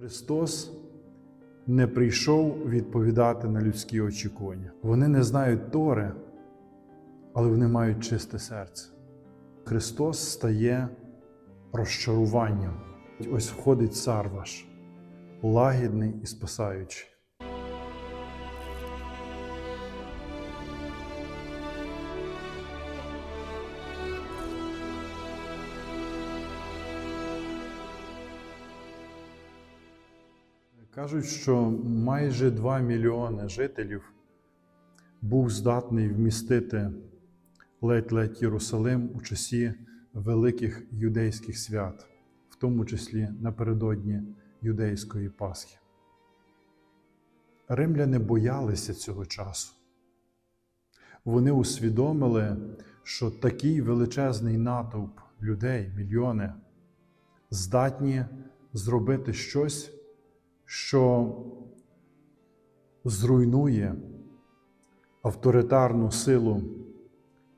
Христос не прийшов відповідати на людські очікування. Вони не знають Тори, але вони мають чисте серце. Христос стає розчаруванням. Ось входить цар ваш, лагідний і спасаючий. Кажуть, що майже 2 мільйони жителів був здатний вмістити ледь-ледь Єрусалим у часі великих юдейських свят, в тому числі напередодні юдейської Пасхи. Римляни боялися цього часу. Вони усвідомили, що такий величезний натовп людей, мільйони, здатні зробити щось, що зруйнує авторитарну силу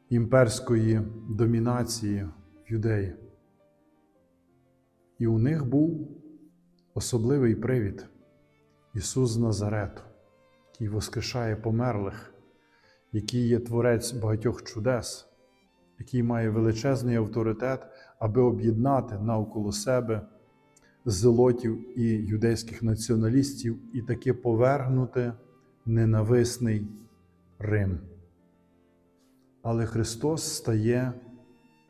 імперської домінації в юдеї. І у них був особливий привід Ісус Назарету, який воскрешає померлих, який є творець багатьох чудес, який має величезний авторитет, аби об'єднати навколо себе зелотів і юдейських націоналістів і таки повергнути ненависний Рим. Але Христос стає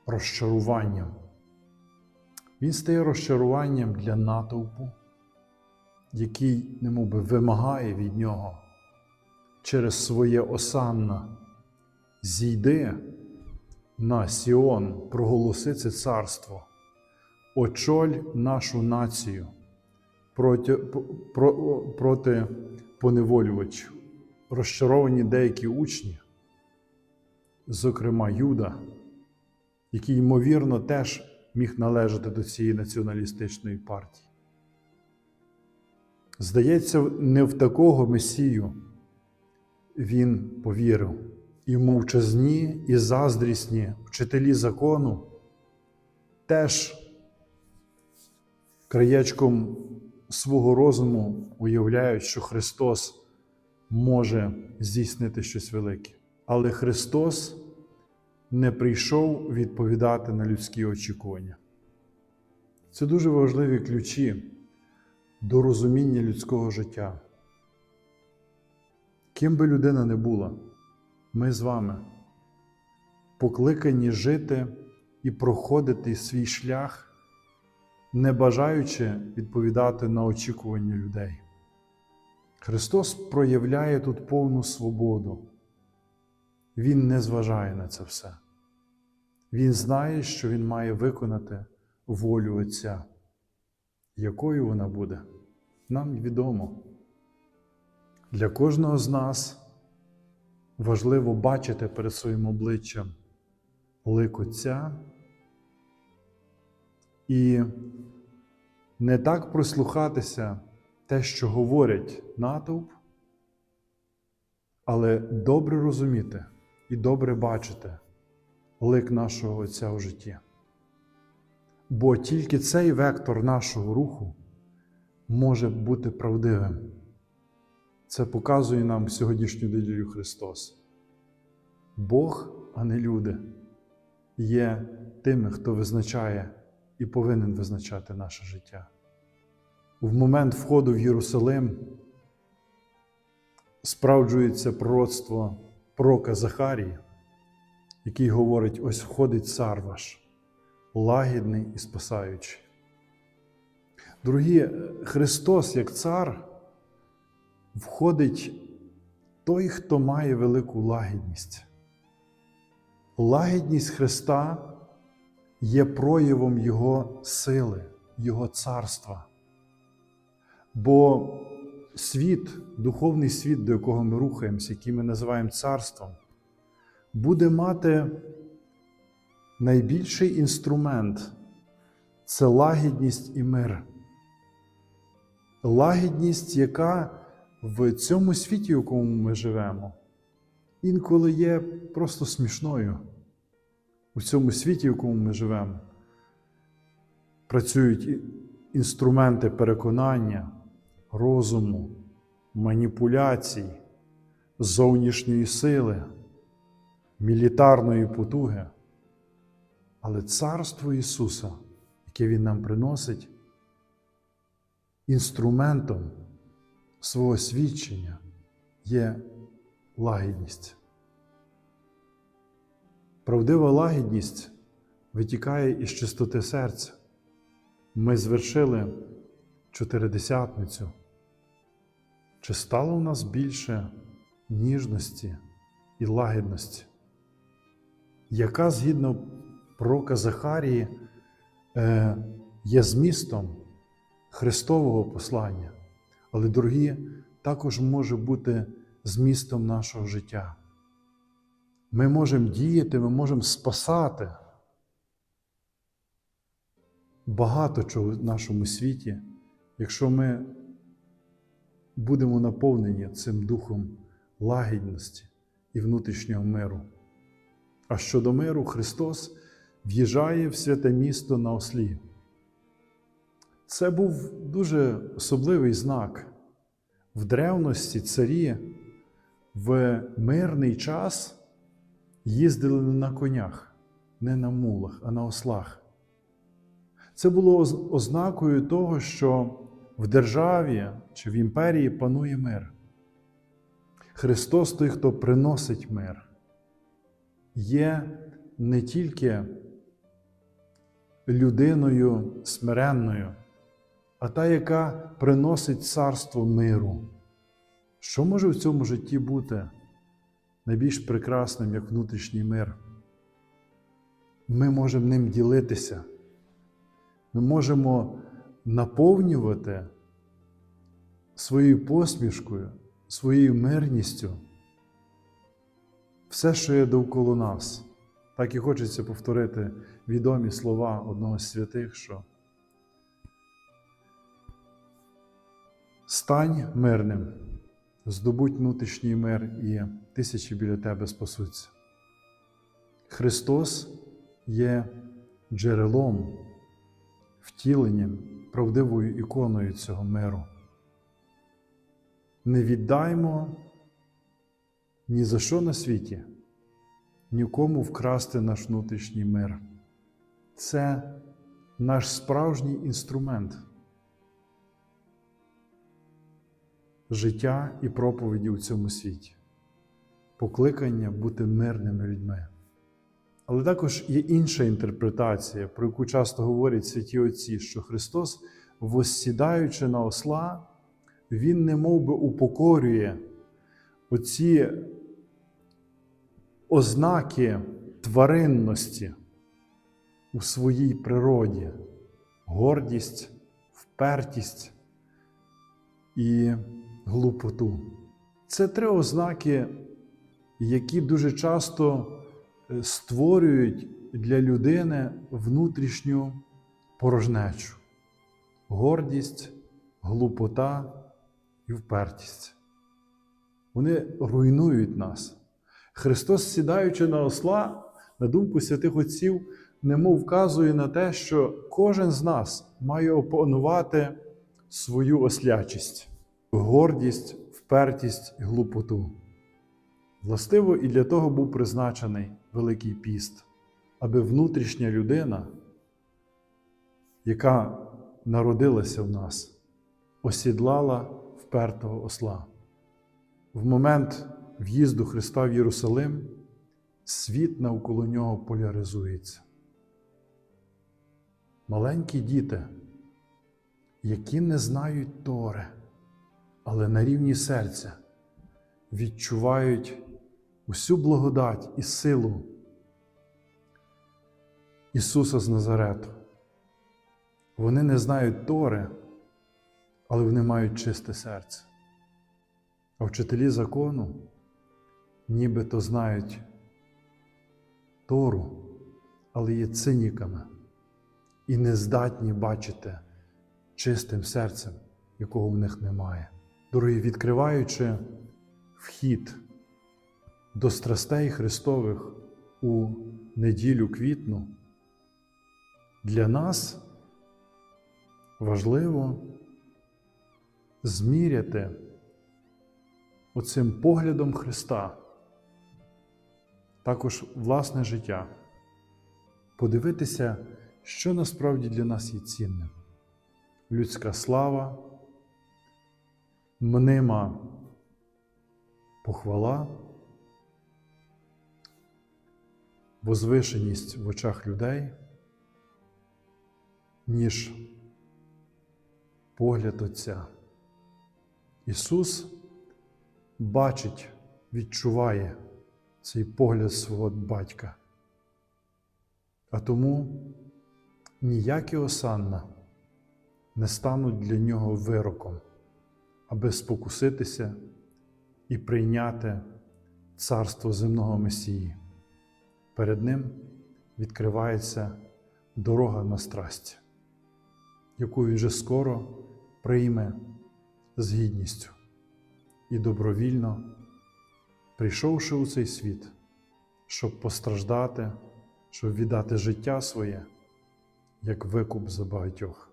розчаруванням. Він стає розчаруванням для натовпу, який немовби вимагає від нього через своє осанна зійди на Сіон, проголоси це царство, очоль нашу націю проти, про, проти поневолювачів. Розчаровані деякі учні, зокрема Юда, який, ймовірно, теж міг належати до цієї націоналістичної партії. Здається, не в такого Месію він повірив. І мовчазні, і заздрісні вчителі закону теж краєчком свого розуму уявляють, що Христос може здійснити щось велике. Але Христос не прийшов відповідати на людські очікування. Це дуже важливі ключі до розуміння людського життя. Ким би людина не була, ми з вами покликані жити і проходити свій шлях, не бажаючи відповідати на очікування людей. Христос проявляє тут повну свободу. Він не зважає на це все. Він знає, що Він має виконати волю Отця. Якою вона буде, нам відомо. Для кожного з нас важливо бачити перед своїм обличчям лик Отця і не так прислухатися те, що говорять натовп, але добре розуміти і добре бачити лик нашого Отця у житті. Бо тільки цей вектор нашого руху може бути правдивим. Це показує нам сьогоднішню неділю Христос. Бог, а не люди, є тими, хто визначає і повинен визначати наше життя. В момент входу в Єрусалим справджується пророцтво пророка Захарії, який говорить: ось входить цар ваш, лагідний і спасаючий. Дорогі, Христос, як цар, входить той, хто має велику лагідність. Лагідність Христа є проявом Його сили, Його царства. Бо світ, духовний світ, до якого ми рухаємося, який ми називаємо царством, буде мати найбільший інструмент це лагідність і мир. Лагідність, яка в цьому світі, в якому ми живемо, інколи є просто смішною. У цьому світі, в якому ми живемо, працюють інструменти переконання, розуму, маніпуляцій, зовнішньої сили, мілітарної потуги. Але Царство Ісуса, яке Він нам приносить, інструментом свого свідчення є лагідність. Правдива лагідність витікає із чистоти серця. Ми звершили чотиридесятницю. Чи стало в нас більше ніжності і лагідності? Яка згідно пророка Захарії е, є змістом Христового послання, але, дорогі, також може бути змістом нашого життя. Ми можемо діяти, ми можемо спасати багато чого в нашому світі, якщо ми будемо наповнені цим духом лагідності і внутрішнього миру. А щодо миру, Христос в'їжджає в святе місто на ослі. Це був дуже особливий знак. В древності царі в мирний час їздили не на конях, не на мулах, а на ослах. Це було ознакою того, що в державі чи в імперії панує мир. Христос той, хто приносить мир, є не тільки людиною смиренною, а та, яка приносить царство миру. Що може в цьому житті бути найбільш прекрасним, як внутрішній мир? Ми можемо ним ділитися. Ми можемо наповнювати своєю посмішкою, своєю мирністю все, що є довкола нас. Так і хочеться повторити відомі слова одного з святих, що стань мирним, здобудь внутрішній мир, і тисячі біля тебе спасуться. Христос є джерелом, втіленням, правдивою іконою цього миру. Не віддаймо ні за що на світі, нікому вкрасти наш внутрішній мир. Це наш справжній інструмент життя і проповіді у цьому світі, покликання бути мирними людьми. Але також є інша інтерпретація, про яку часто говорять святі Отці, що Христос, воссідаючи на осла, Він не би упокорює оці ознаки тваринності у своїй природі, гордість, впертість і глупоту. Це три ознаки, які дуже часто е, створюють для людини внутрішню порожнечу, гордість, глупота і впертість. Вони руйнують нас. Христос, сідаючи на осла, на думку святих Отців, немов вказує на те, що кожен з нас має опанувати свою ослячість, гордість, впертість і глупоту. Властиво і для того був призначений Великий піст, аби внутрішня людина, яка народилася в нас, осідлала впертого осла. В момент в'їзду Христа в Єрусалим світ навколо нього поляризується. Маленькі діти, які не знають Тори, але на рівні серця відчувають усю благодать і силу Ісуса з Назарету. Вони не знають Тори, але вони мають чисте серце. А вчителі закону нібито знають Тору, але є циніками і не здатні бачити чистим серцем, якого в них немає. Дорогі, відкриваючи вхід до страстей Христових у неділю квітну, для нас важливо зміряти оцим поглядом Христа також власне життя, подивитися, що насправді для нас є цінним. Людська слава, мнима похвала, возвишеність в очах людей, ніж погляд Отця. Ісус бачить, відчуває цей погляд свого батька. А тому ніякі осанна не стануть для нього вироком, аби спокуситися і прийняти царство земного Месії. Перед ним відкривається дорога на страсть, яку він вже скоро прийме з гідністю і добровільно, прийшовши у цей світ, щоб постраждати, щоб віддати життя своє як викуп за багатьох.